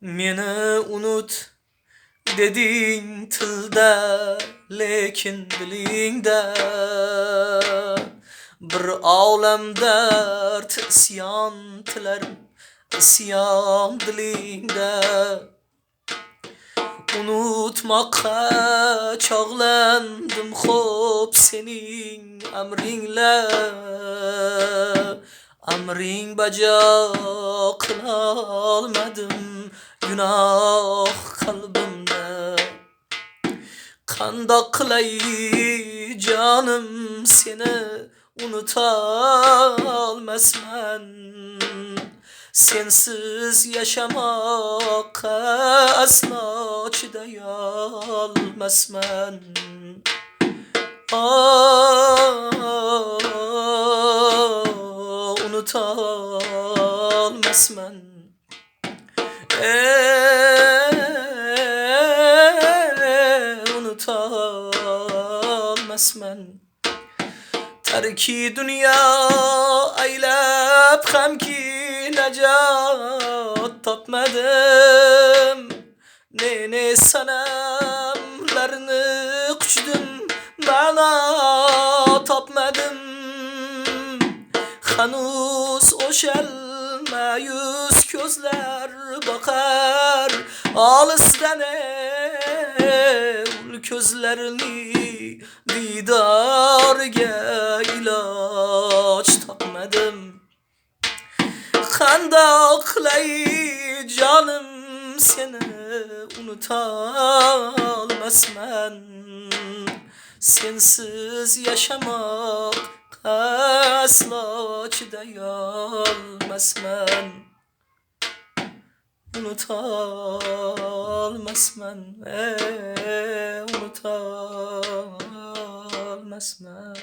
Meni unut deding tilda lekin dilingda bir olam dard isyon tilarim isyon dilingda unutmoqqa chog'landim xo'p sening amringla amring bajo qilolmadim gunoh qalbimda qandoq qilay jonim seni unutolmasman sensiz yashamoqqa aslo chidayolmasman Oh, unutolmasman Ey, unutolmasman tarki dunyo aylab hamki najot topmadim ne ne sanamlarni quchdim ma'no topmadim hanuz o'shal ma'yus ko'zlar boqar olisdan ul ko'zlarni diydoriga iloj topmadim qandoq qilay jonim seni unutolmasman sensiz yashamoqqa aslo chidayolmasman unutolmasman ey unutolmasman